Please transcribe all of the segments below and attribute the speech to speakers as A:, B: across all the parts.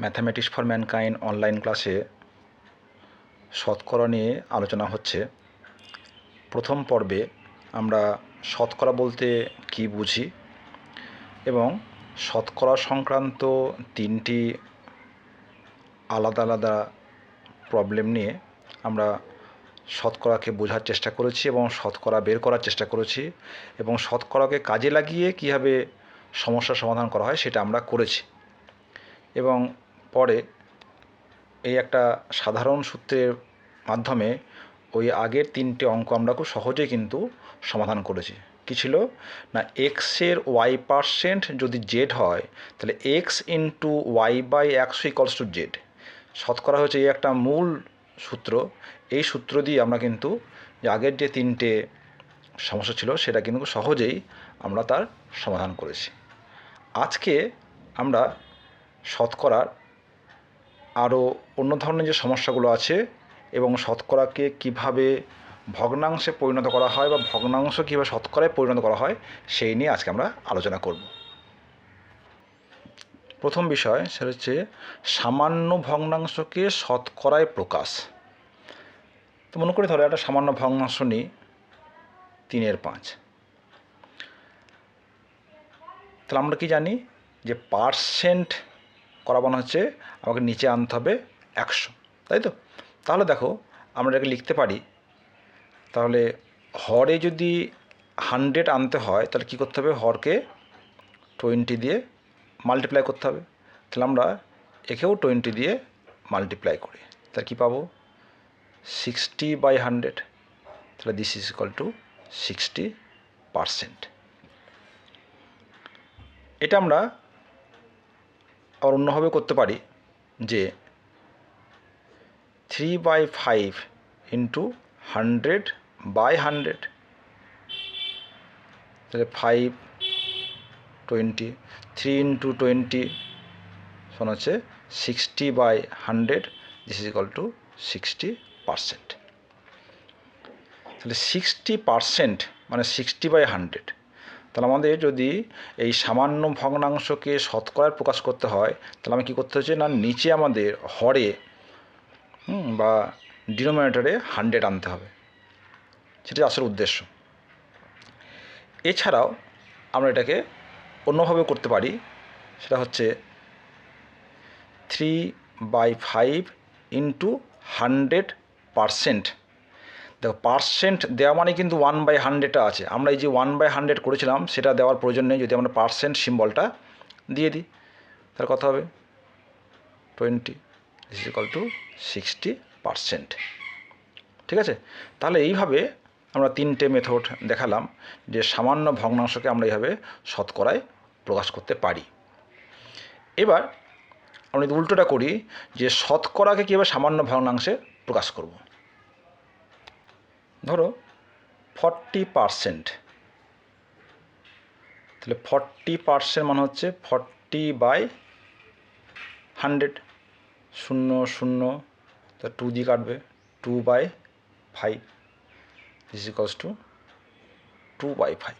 A: Mathematics for mankind online ক্লাসে শতকরা নিয়ে আলোচনা হচ্ছে। প্রথম পর্বে আমরা শতকরা বলতে কী বুঝি এবং শতকরা সংক্রান্ত তিনটি আলাদা আলাদা প্রবলেম নিয়ে আমরা শতকরাকে বোঝার চেষ্টা করেছি এবং শতকরা বের করার চেষ্টা করেছি এবং শতকরাকে কাজে লাগিয়ে কীভাবে সমস্যার সমাধান করা হয় সেটা আমরা করেছি। এবং পরে এই একটা সাধারণ সূত্রের মাধ্যমে ওই আগের তিনটে অঙ্ক আমরা খুব সহজেই কিন্তু সমাধান করেছি। কী ছিল? না এক্সের ওয়াই পার্সেন্ট যদি জেড হয়, তাহলে এক্স ইন্টু ওয়াই বাই একশো ইকলস টু জেড শতকরা হচ্ছে এই একটা মূল সূত্র। এই সূত্র দিয়ে আমরা কিন্তু যে আগের যে তিনটে সমস্যা ছিল, সেটা কিন্তু সহজেই আমরা তার সমাধান করেছি। আজকে আমরা শতকরার আরও অন্য ধরনের যে সমস্যাগুলো আছে এবং শতকরাকে কীভাবে ভগ্নাংশে পরিণত করা হয় বা ভগ্নাংশ কীভাবে শতকরায় পরিণত করা হয়, সেই নিয়ে আজকে আমরা আলোচনা করব। প্রথম বিষয় সেটা হচ্ছে সামান্য ভগ্নাংশকে শতকরায় প্রকাশ। তো মনে করি ধরো একটা সামান্য ভগ্নাংশ নিই তিনের পাঁচ। তাহলে আমরা কি জানি যে পার্সেন্ট করাবানো হচ্ছে, আমাকে নিচে আনতে হবে একশো। তাই তো? তাহলে দেখো, আমরা এটাকে লিখতে পারি, তাহলে হরে যদি হান্ড্রেড আনতে হয়, তাহলে কী করতে হবে? হরকে টোয়েন্টি দিয়ে মাল্টিপ্লাই করতে হবে। তাহলে আমরা একেও টোয়েন্টি দিয়ে মাল্টিপ্লাই করি। তাহলে কী পাবো? সিক্সটি বাই হান্ড্রেড তাহলে this is equal to sixty percent এটা আমরা আর অন্যভাবে করতে পারি যে three by five into hundred by hundred তাহলে five twenty three into twenty শোনা হচ্ছে sixty by hundred this is equal to sixty percent তাহলে সিক্সটি পারসেন্ট মানে সিক্সটি বাই হান্ড্রেড তাহলে আমাদের যদি এই সামান্য ভগ্নাংশকে শতকরায় প্রকাশ করতে হয়, তাহলে আমি কী করতে হচ্ছে না, নিচে আমাদের হরে বা ডিনোমিনেটরে হান্ড্রেড আনতে হবে। সেটা আসল উদ্দেশ্য। এছাড়াও আমরা এটাকে অন্যভাবে করতে পারি। সেটা হচ্ছে three by five into hundred percent দেখো পার্সেন্ট দেওয়া মানে কিন্তু ওয়ান বাই হান্ড্রেডটা আছে। আমরা এই যে ওয়ান বাই হান্ড্রেড করেছিলাম, সেটা দেওয়ার প্রয়োজন নেই, যদি আমরা পার্সেন্ট সিম্বলটা দিয়ে দিই তার কথা হবে? Twenty is equal to sixty percent ঠিক আছে? তাহলে এইভাবে আমরা তিনটে মেথড দেখালাম, যে সামান্য ভগ্নাংশকে আমরা এইভাবে শতকরায় প্রকাশ করতে পারি। এবার আমরা যদি উল্টোটা করি, যে শতকরাকে কীভাবে সামান্য ভগ্নাংশে প্রকাশ করব? ধরো ফর্টি পারসেন্ট তাহলে ফর্টি পারসেন্ট মানে হচ্ছে ফর্টি বাই হান্ড্রেড শূন্য শূন্য তা টু দিয়ে কাটবে two by five this two two by five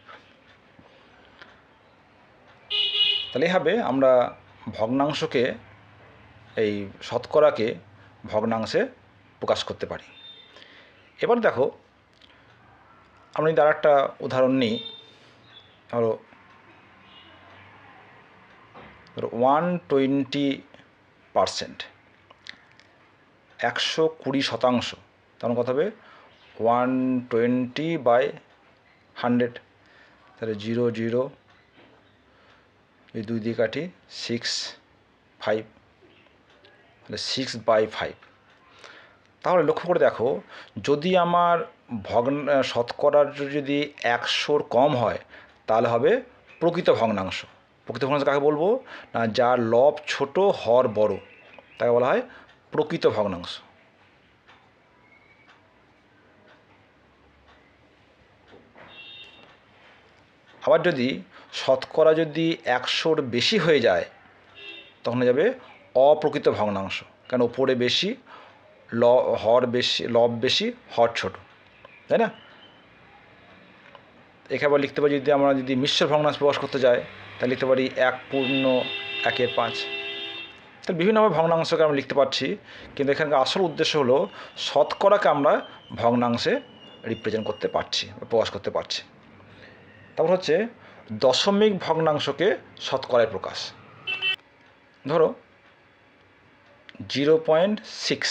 A: তাহলে এইভাবে আমরা ভগ্নাংশকে, এই শতকরাকে ভগ্নাংশে প্রকাশ করতে পারি। এবার দেখো আমরা যদি আর একটা উদাহরণ নিই, ধরো ধরো ওয়ান টোয়েন্টি পারসেন্ট একশো কুড়ি শতাংশ তখন কথা হবে? ওয়ান টোয়েন্টি বাই হান্ড্রেড তাহলে জিরো জিরো দুই দিয়ে কাটি সিক্স ফাইভ তাহলে সিক্স বাই ফাইভ তাহলে লক্ষ্য করে দেখো, যদি আমার ভগ্ন শতকরার যদি একশোর কম হয়, তাহলে হবে প্রকৃত ভগ্নাংশ। প্রকৃত ভগ্নাংশ কাকে বলব? না, যার লব ছোট, হর বড়, তাকে বলা হয় প্রকৃত ভগ্নাংশ। আবার যদি শতকরা যদি একশোর বেশি হয়ে যায়, তখন যাবে অপ্রকৃত ভগ্নাংশ। কেন? ওপরে বেশি, ল, হর বেশি, লব বেশি, হর ছোট। তাই না? একে আবার লিখতে পারি যদি আমরা যদি মিশ্র ভগ্নাংশ প্রকাশ করতে যাই, তাহলে লিখতে পারি এক পূর্ণ একের পাঁচ। তাহলে বিভিন্নভাবে ভগ্নাংশকে আমরা লিখতে পারছি, কিন্তু এখানকার আসল উদ্দেশ্য হলো শতকরাকে আমরা ভগ্নাংশে রিপ্রেজেন্ট করতে পারছি প্রকাশ করতে পারছি। তারপর হচ্ছে দশমিক ভগ্নাংশকে শতকরায় প্রকাশ। ধরো জিরো পয়েন্ট সিক্স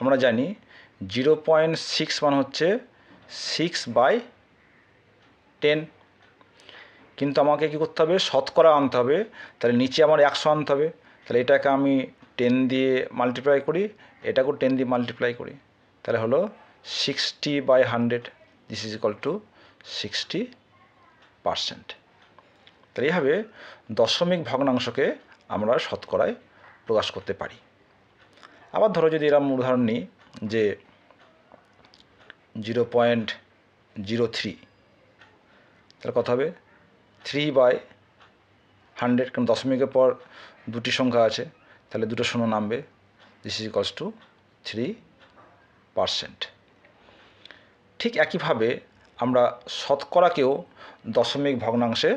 A: আমরা জানি জিরো পয়েন্ট সিক্স মানে হচ্ছে সিক্স বাই টেন কিন্তু আমাকে কী করতে হবে? শতকরা আনতে হবে। তাহলে নিচে আমার একশো আনতে হবে। তাহলে এটাকে আমি টেন দিয়ে মাল্টিপ্লাই করি। এটাকেও টেন দিয়ে মাল্টিপ্লাই করি। তাহলে হলো sixty by hundred this is equal to sixty percent তাহলে এইভাবে দশমিক ভগ্নাংশকে আমরা শতকরায় প্রকাশ করতে পারি। আবার ধরো যদি এরকম উদাহরণ নিই যে জিরো পয়েন্ট জিরো থ্রি। তাহলে কথা হবে? থ্রি বাই হান্ড্রেড, কারণ দশমিকের পর দুটি সংখ্যা আছে, তাহলে দুটো শূন্য নামবে। This is equals to three percent ঠিক একইভাবে আমরা শতকরাকেও দশমিক ভগ্নাংশে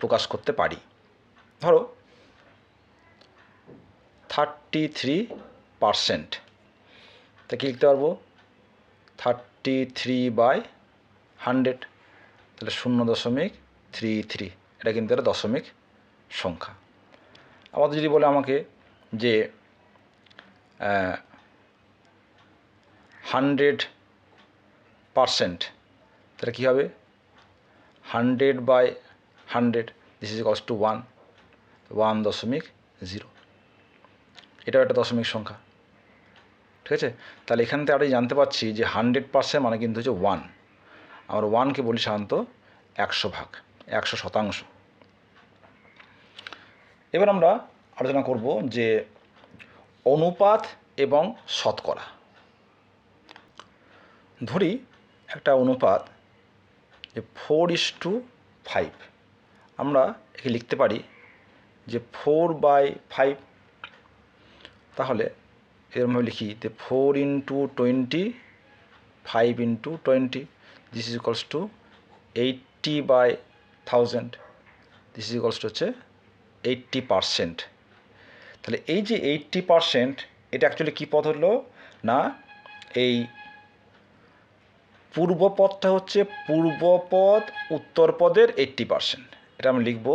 A: প্রকাশ করতে পারি। ধরো থার্টি থ্রি পারসেন্ট তা কী লিখতে পারব? থার্টি থ্রি বাই হান্ড্রেড তাহলে শূন্য দশমিক থ্রি থ্রি এটা কিন্তু একটা দশমিক সংখ্যা। আবার যদি বলে আমাকে যে হান্ড্রেড পারসেন্ট তাহলে কী হবে? Hundred by hundred this is equals to one one দশমিক জিরো এটাও একটা দশমিক সংখ্যা। ঠিক আছে? তাহলে এখান থেকে আমরা জানতে পারছি যে হান্ড্রেড পার্সেন্ট মানে কিন্তু হচ্ছে ওয়ান আমরা ওয়ানকে বলি সাধারণত একশো ভাগ, একশো শতাংশ। এবার আমরা আলোচনা করব যে অনুপাত এবং শতকরা। ধরি একটা অনুপাত যে ফোর ইস টু ফাইভ আমরা একে লিখতে পারি যে ফোর বাই ফাইভ তাহলে এরমভাবে লিখি যে four into twenty five into twenty this is equals to eighty by thousand this is equals to হচ্ছে এইট্টি পারসেন্ট তাহলে এই যে এইট্টি পারসেন্ট এটা অ্যাকচুয়ালি কী পদ হলো না, এই পূর্বপদটা হচ্ছে পূর্বপদ উত্তরপদের এইট্টি পারসেন্ট এটা আমি লিখব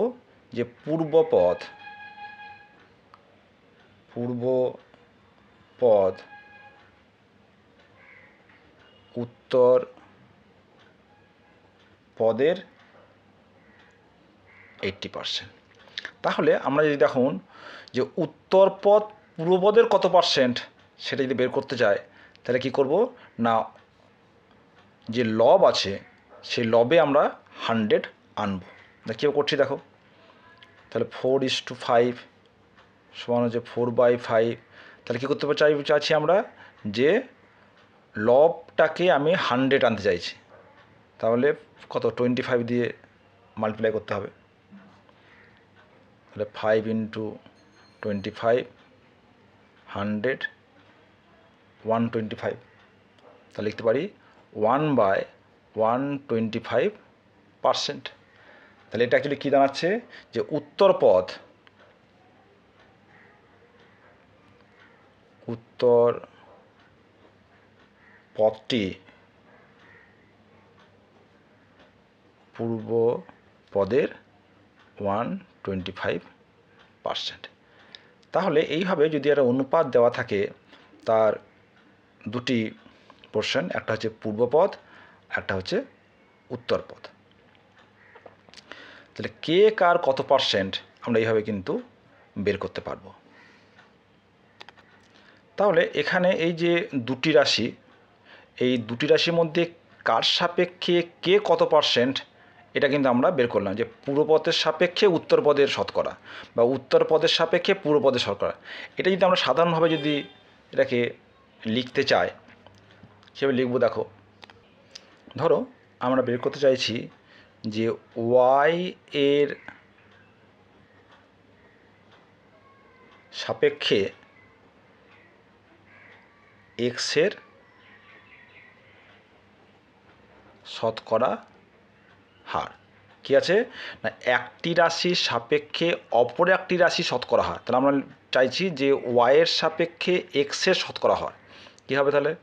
A: যে পূর্বপদ পূর্ব পদ। উত্তর পদের এইট্টি পারসেন্ট তাহলে আমরা যদি দেখুন যে উত্তর পদ পূর্বপদের কত পার্সেন্ট সেটা যদি বের করতে চাই তাহলে কি করব? না, যে লব আছে, সেই লবে আমরা হান্ড্রেড আনব। কীভাবে করছি দেখো? তাহলে ফোর ইস টু ফাইভ সমান হচ্ছে ফোর বাই ফাইভ তাহলে কী করতে চাই, চাইছি আমরা যে লবটাকে আমি হান্ড্রেড আনতে চাইছি। তাহলে কত? টোয়েন্টি ফাইভ দিয়ে মাল্টিপ্লাই করতে হবে। তাহলে five into twenty five hundred one twenty five তাহলে লিখতে পারি one by one twenty five percent তাহলে এটা অ্যাকচুয়ালি কী দাঁড়াচ্ছে? যে উত্তর পদ উত্তর পদটি পূর্ব পদের ওয়ান টোয়েন্টি ফাইভ পারসেন্ট। তাহলে এইভাবে যদি একটা অনুপাত দেওয়া থাকে, তার দুটি পোর্শন একটা হচ্ছে পূর্বপদ একটা হচ্ছে উত্তরপদ তাহলে কে কার কত পার্সেন্ট, আমরা এইভাবে কিন্তু বের করতে পারব। তাহলে এখানে এই যে দুটি রাশি, এই দুটি রাশির মধ্যে কার সাপেক্ষে কে কত পার্সেন্ট এটা কিন্তু আমরা বের করলাম যে পূর্বপদের সাপেক্ষে উত্তরপদের শতকরা বা উত্তরপদের সাপেক্ষে পূর্বপদের শতকরা। এটা যদি আমরা সাধারণভাবে যদি এটাকে লিখতে চাই, সেভাবে লিখব দেখো। ধরো আমরা বের করতে চাইছি যে ওয়াই এর সাপেক্ষে এক্সের শতকরা হার। কী আছে? না, একটি রাশির সাপেক্ষে অপর একটি রাশি শতকরা হার। তাহলে আমরা চাইছি যে ওয়াইয়ের সাপেক্ষে এক্সের শতকরা হার। কী হবে তাহলে?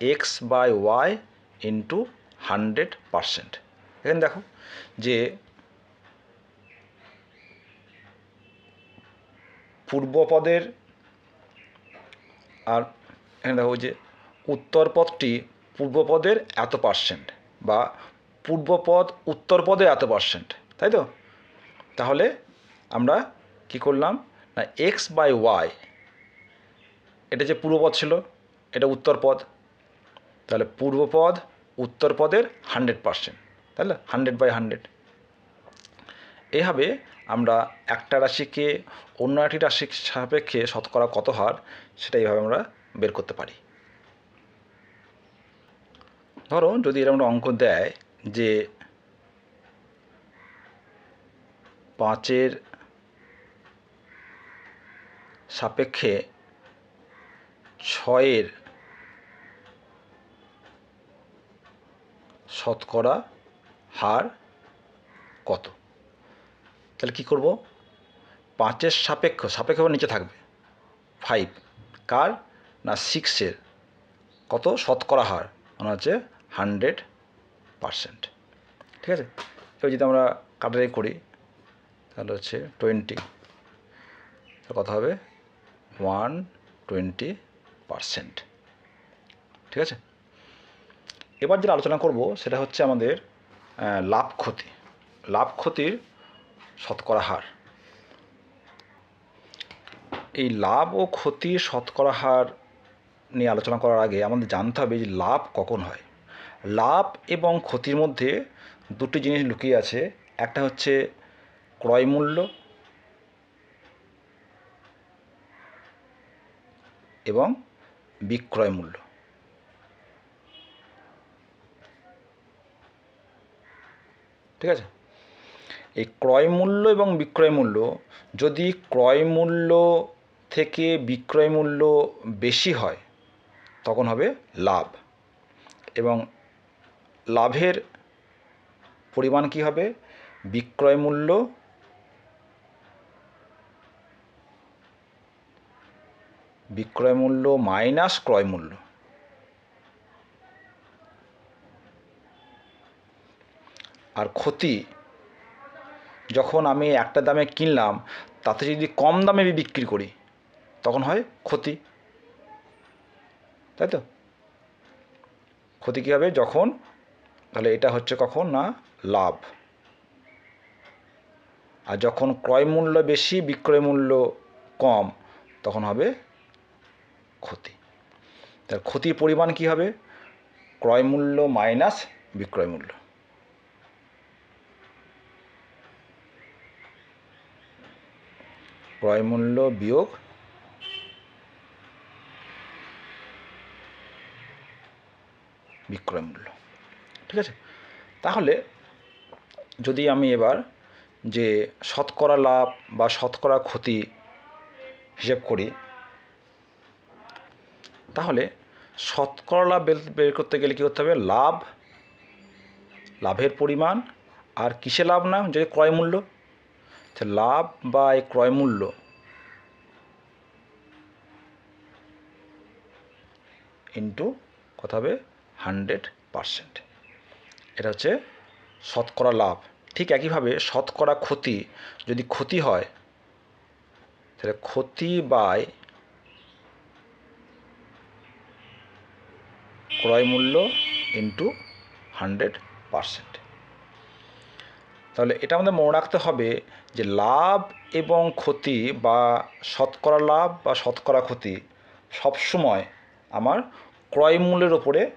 A: X by Y into hundred percent এখানে দেখো যে পূর্বপদের আর এখানে দেখো যে উত্তরপদটি পূর্বপদের এত পার্সেন্ট বা পূর্বপদ উত্তরপদের এত পার্সেন্ট তাই তো? তাহলে আমরা কি করলাম? না এক্স বাই ওয়াই এটা যে পূর্বপদ ছিল, এটা উত্তরপদ। তাহলে পূর্বপদ উত্তরপদের হান্ড্রেড পার্সেন্ট তাহলে হান্ড্রেড বাই হান্ড্রেড এভাবে আমরা একটা রাশিকে অন্য একটি রাশির সাপেক্ষে শতকরা কত হার, সেটা এইভাবে আমরা বের করতে পারি। ধরো যদি এরকম অঙ্ক দেয় যে পাঁচের সাপেক্ষে ছয়ের শতকরা হার কত? তাহলে কী করব? পাঁচের সাপেক্ষ সাপেক্ষ নিচে থাকবে। ফাইভ কার? না সিক্সের কত? শতকরা হার। মানে হচ্ছে হান্ড্রেড পারসেন্ট ঠিক আছে? এবার যদি আমরা কাটারি করি, তাহলে হচ্ছে টোয়েন্টি কত হবে? ওয়ান টোয়েন্টি পারসেন্ট ঠিক আছে? এবার যেটা আলোচনা করব, সেটা হচ্ছে আমাদের লাভ ক্ষতি। লাভ ক্ষতির শতকরা হার। এই লাভ ও ক্ষতির শতকরা হার নিয়ে আলোচনা করার আগে আমাদের জানতে হবে যে লাভ কখন হয়। লাভ এবং ক্ষতির মধ্যে দুটি জিনিস লুকিয়ে আছে। একটা হচ্ছে ক্রয় মূল্য এবং বিক্রয় মূল্য। ঠিক আছে? এই ক্রয় মূল্য এবং বিক্রয় মূল্য, যদি ক্রয় মূল্য থেকে বিক্রয় মূল্য বেশি হয় তখন হবে লাভ। এবং লাভের পরিমাণ কি হবে? বিক্রয় মূল্য বিক্রয় মূল্য মাইনাস ক্রয় মূল্য। আর ক্ষতি, যখন আমি একটা দামে কিনলাম, তাতে যদি কম দামে বিক্রি করি, তখন হয় ক্ষতি। তাই তো? ক্ষতি কী হবে যখন? তাহলে এটা হচ্ছে কখন না? লাভ। আর যখন ক্রয় মূল্য বেশি, বিক্রয় মূল্য কম, তখন হবে ক্ষতি। তার ক্ষতির পরিমাণ কী হবে? ক্রয় মূল্য মাইনাস বিক্রয় মূল্য। ক্রয় মূল্য বিয়োগ বিক্রয় মূল্য ঠিক আছে? তাহলে যদি আমি এবার যে শতকরা লাভ বা শতকরা ক্ষতি হিসেব করি, তাহলে শতকরা লাভ বের- করতে গেলে কী করতে হবে? লাভ, লাভের পরিমাণ আর কিসে লাভ না? যে ক্রয় মূল্য লাভ বা এই ক্রয় মূল্য ইন্টু কত হবে? Hundred percent. এটা হচ্ছে শতকরা লাভ। ঠিক একইভাবে শতকরা ক্ষতি যদি ক্ষতি হয়, তাহলে ক্ষতি বাই ক্রয় মূল্য ইন্টু হান্ড্রেড পারসেন্ট। তাহলে এটা আমাদের মনে রাখতে হবে যে লাভ এবং ক্ষতি বা শতকরা লাভ বা শতকরা ক্ষতি সবসময় আমার ক্রয় মূল্যের ওপরে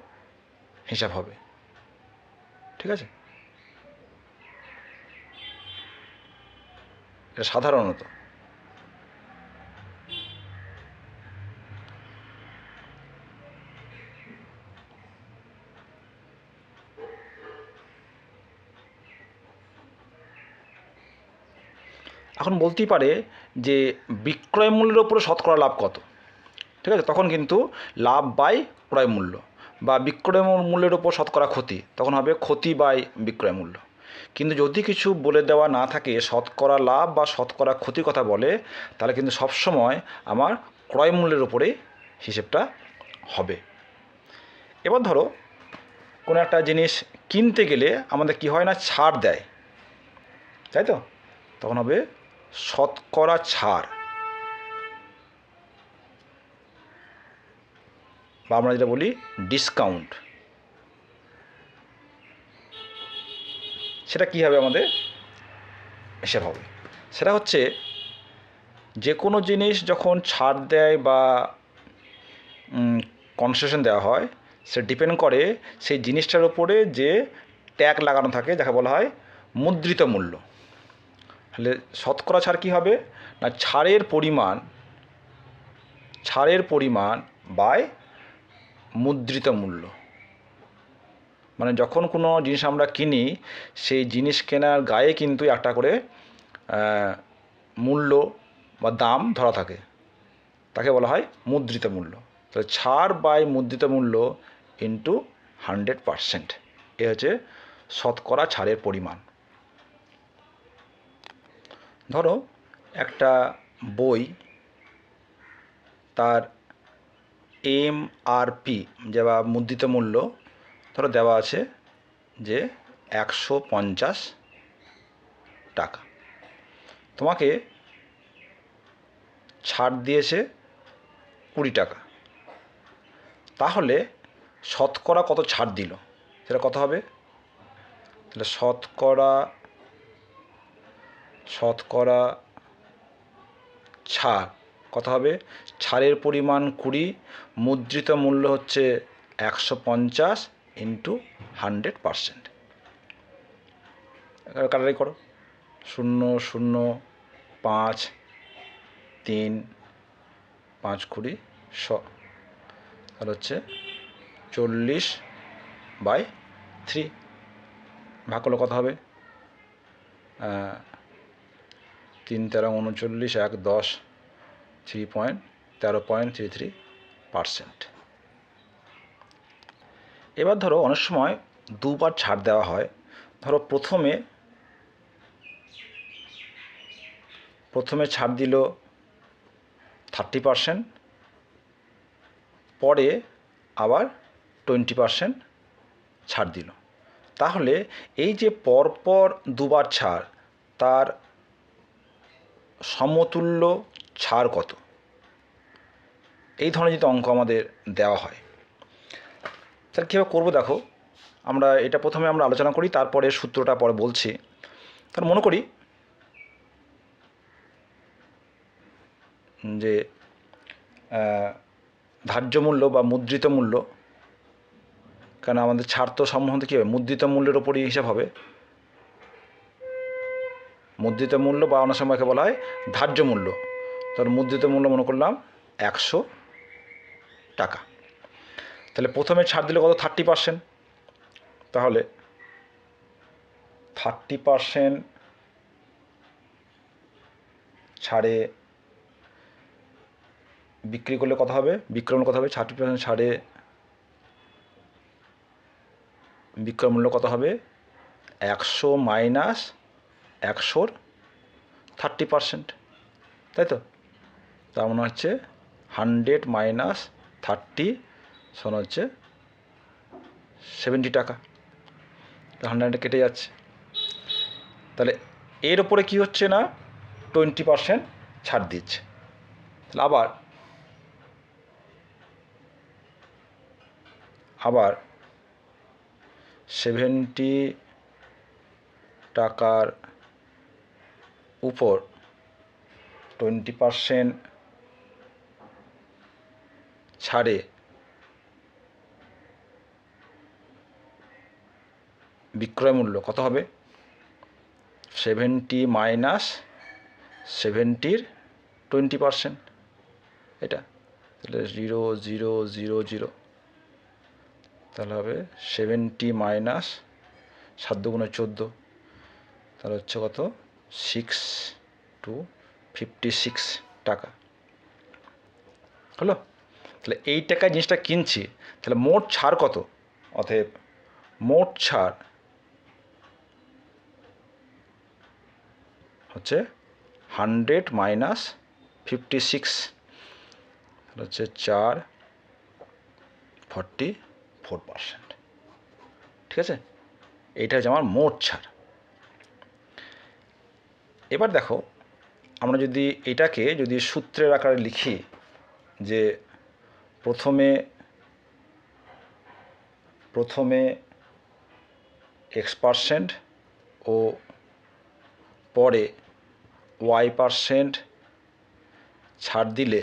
A: হিসাব হবে। ঠিক আছে? এটা সাধারণত। এখন বলতেই পারে যে বিক্রয় মূল্যের ওপরে শতকরা লাভ কত? ঠিক আছে? তখন কিন্তু লাভ বাই ক্রয় মূল্য। বা বিক্রয় মূল্যের ওপর শতকরা ক্ষতি, তখন হবে ক্ষতি বাই বিক্রয় মূল্য। কিন্তু যদি কিছু বলে দেওয়া না থাকে, শতকরা লাভ বা শতকরা ক্ষতির কথা বলে, তাহলে কিন্তু সবসময় আমার ক্রয় মূল্যের উপরে হিসেবটা হবে। এবার ধরো, কোনো একটা জিনিস কিনতে গেলে আমাদের কি হয় না, ছাড় দেয়। তাই তো? তখন হবে শতকরা ছাড়। বা আমরা যেটা বলি ডিসকাউন্ট সেটা কী হবে আমাদের? হিসেব হবে। সেটা হচ্ছে যে কোনো জিনিস যখন ছাড় দেয় বা কনসেশন দেওয়া হয়, সে ডিপেন্ড করে সেই জিনিসটার উপরে যে ট্যাগ লাগানো থাকে, যাকে বলা হয় মুদ্রিত মূল্য। তাহলে শতকরা ছাড় কী হবে? না, ছাড়ের পরিমাণ ছাড়ের পরিমাণ বাই মুদ্রিত মূল্য। মানে যখন কোনো জিনিস আমরা কিনি, সেই জিনিস কেনার গায়ে কিন্তু একটা করে মূল্য বা দাম ধরা থাকে। তাকে বলা হয় মুদ্রিত মূল্য। তো ছাড় বাই মুদ্রিত মূল্য ইন্টু হান্ড্রেড পারসেন্ট এ হচ্ছে শতকরা ছাড়ের পরিমাণ। ধরো একটা বই তার এম আর পি যে বা মুদ্রিত মূল্য, ধরো দেওয়া আছে যে একশো পঞ্চাশ টাকা। তোমাকে ছাড় দিয়েছে কুড়ি টাকা। তাহলে শতকরা কত ছাড় দিল? সেটা কত হবে? তাহলে শতকরা শতকরা ছাড় কত হবে, ছাড়ের পরিমাণ কুড়ি, মুদ্রিত মূল্য হচ্ছে একশো পঞ্চাশ ইন্টু হান্ড্রেড পারসেন্ট কাটারি করো। শূন্য শূন্য, পাঁচ, তিন, পাঁচ, কুড়ি শ তাহলে হচ্ছে চল্লিশ বাই থ্রি। ভাগ করলে কত হবে? তিন তেরো, উনচল্লিশ, এক, দশ। থ্রি পয়েন্ট তেরো পয়েন্ট থ্রি থ্রি পারসেন্ট এবার ধরো অনেক সময় দুবার ছাড় দেওয়া হয়। ধরো প্রথমে প্রথমে ছাড় দিল থার্টি পারসেন্ট পরে আবার টোয়েন্টি পারসেন্ট ছাড় দিল। তাহলে এই যে পরপর দুবার ছাড়, তার সমতুল্য ছাড় কত? এই ধরনের যদি অঙ্ক আমাদের দেওয়া হয়, তাহলে কীভাবে করব দেখো, আমরা এটা প্রথমে আমরা আলোচনা করি, তারপরে সূত্রটা পরে বলছি। তার মনে করি যে ধার্য মূল্য বা মুদ্রিত মূল্য কেন আমাদের ছাড় তো সম্বন্ধে কী হবে? মুদ্রিত মূল্যের ওপরই হিসাব হবে। মুদ্রিত মূল্য বা অনেক সময়কে বলা হয় ধার্য মূল্য। তাহলে মুদ্রিত মূল্য মনে করলাম একশো টাকা। তাহলে প্রথমে ছাড় দিলে কত? থার্টি পার্সেন্ট তাহলে থার্টি পার্সেন্ট ছাড়ে বিক্রি করলে কথা হবে? বিক্রমণ কথা হবে? থার্টি পার্সেন্ট ছাড়ে বিক্রয় মূল্য কত হবে? একশো মাইনাস একশোর থার্টি পার্সেন্ট তাই তো? তার মানে হচ্ছে হান্ড্রেড মাইনাস থার্টি, সমান হচ্ছে সেভেন্টি টাকা। হান্ড্রেড কেটে যাচ্ছে। তাহলে এর ওপরে কি হচ্ছে না? টোয়েন্টি পার্সেন্ট ছাড় দিচ্ছে। তাহলে আবার আবার সেভেন্টি টাকার উপর টোয়েন্টি পারসেন্ট ছাড়ে। বিক্রয় মূল্য কত হবে? সেভেন্টি মাইনাস সেভেন্টির টোয়েন্টি পারসেন্ট এটা। তাহলে জিরো জিরো জিরো জিরো তাহলে হবে সেভেন্টি মাইনাস সাত দুগুণে চোদ্দ। তাহলে হচ্ছে কত? সিক্স টু ফিফটি সিক্স টাকা। হলো? তাহলে এই টাকায় জিনিসটা কিনছি, তাহলে মোট ছাড় কত? অতএব মোট ছাড় হচ্ছে হান্ড্রেড মাইনাস ফিফটি সিক্স হচ্ছে চার ফর্টি ফোর পার্সেন্ট। ঠিক আছে? এইটা হচ্ছে আমার মোট ছাড়। এবার দেখো, আমরা যদি এটাকে যদি সূত্রের আকারে লিখি যে প্রথমে প্রথমে এক্স পার্সেন্ট ও পরে ওয়াই পার্সেন্ট ছাড় দিলে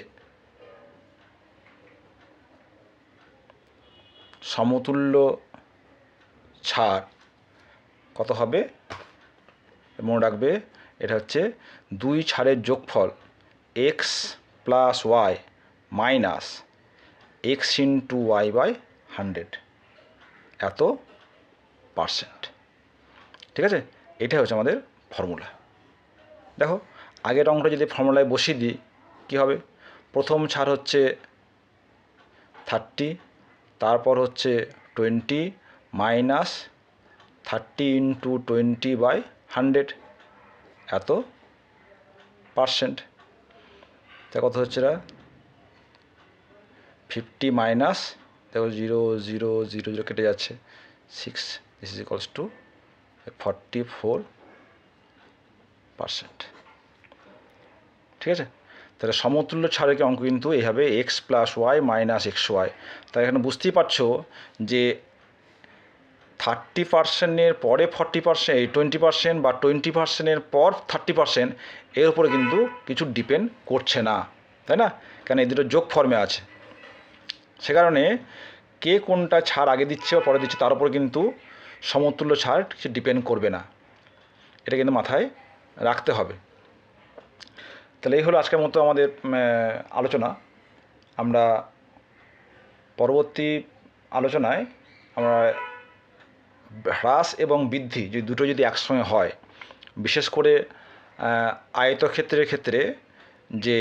A: সমতুল্য ছাড় কত হবে? মনে রাখবে, এটা হচ্ছে দুই ছাড়ের যোগফল x plus y minus x into y by hundred এত পার্সেন্ট ঠিক আছে? এটাই হচ্ছে আমাদের ফর্মুলা দেখো, আগের অঙ্কটা যদি ফর্মুলায় বসিয়ে দিই, কী হবে? প্রথম ছাড় হচ্ছে থার্টি তারপর হচ্ছে twenty minus thirty into twenty by hundred এত পার্সেন্ট তা কত হচ্ছে এটা ফিফটি মাইনাস দেখো জিরো জিরো জিরো জিরো কেটে যাচ্ছে। Six this is equals to forty four percent ঠিক আছে? তাহলে সমতুল্য ছাড়ের অঙ্ক কিন্তু এইভাবে x plus y minus x y তাহলে এখানে বুঝতেই পারছ যে থার্টি পার্সেন্টের পরে ফর্টি পার্সেন্ট এই টোয়েন্টি পার্সেন্ট বা টোয়েন্টি পার্সেন্টের পর থার্টি পার্সেন্ট এর উপরে কিন্তু কিছু ডিপেন্ড করছে না। তাই না? কেন এই দুটো যোগ ফর্মে আছে। সে কারণে কে কোনটা ছাড় আগে দিচ্ছে বা পরে দিচ্ছে তার উপর কিন্তু সমতুল্য ছাড় কিছু ডিপেন্ড করবে না। এটা কিন্তু মাথায় রাখতে হবে। তাহলে এই হলো আজকের মতো আমাদের আলোচনা। আমরা পরবর্তী আলোচনায় আমরা হ্রাস এবং বৃদ্ধি, যদি দুটো যদি একসঙ্গে হয়, বিশেষ করে আয়তক্ষেত্রের ক্ষেত্রে যে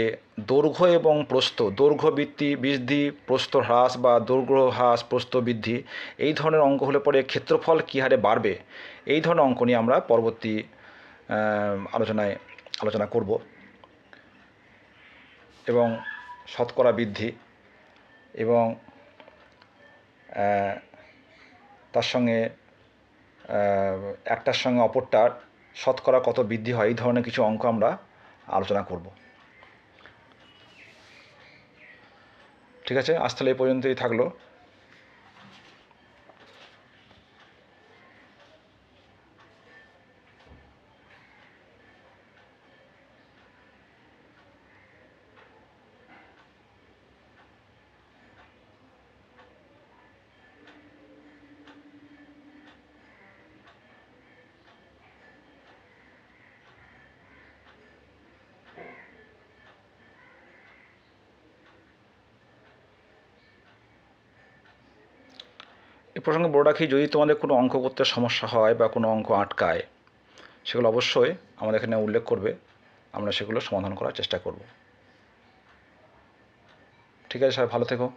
A: দৈর্ঘ্য এবং প্রস্থ দৈর্ঘ্য বৃদ্ধি বৃদ্ধি প্রস্থ হ্রাস বা দৈর্ঘ্য হ্রাস, প্রস্থ বৃদ্ধি, এই ধরনের অঙ্ক হলে পরে ক্ষেত্রফল কী হারে বাড়বে? এই ধরনের অঙ্ক নিয়ে আমরা পরবর্তী আলোচনায় আলোচনা করব। এবং শতকরা বৃদ্ধি এবং তার সঙ্গে একটার সঙ্গে অপরটার শতকরা কত বৃদ্ধি হয়, এই ধরনের কিছু অঙ্ক আমরা আলোচনা করব। ঠিক আছে? আজ তাহলে এই পর্যন্তই থাকল। প্রসঙ্গে বলে রাখি, যদি তোমাদের কোনো অঙ্ক করতে সমস্যা হয় বা কোনো অঙ্ক আটকায়, সেগুলো অবশ্যই আমাদের এখানে উল্লেখ করবে। আমরা সেগুলো সমাধান করার চেষ্টা করব। ঠিক আছে স্যার, ভালো থেকো।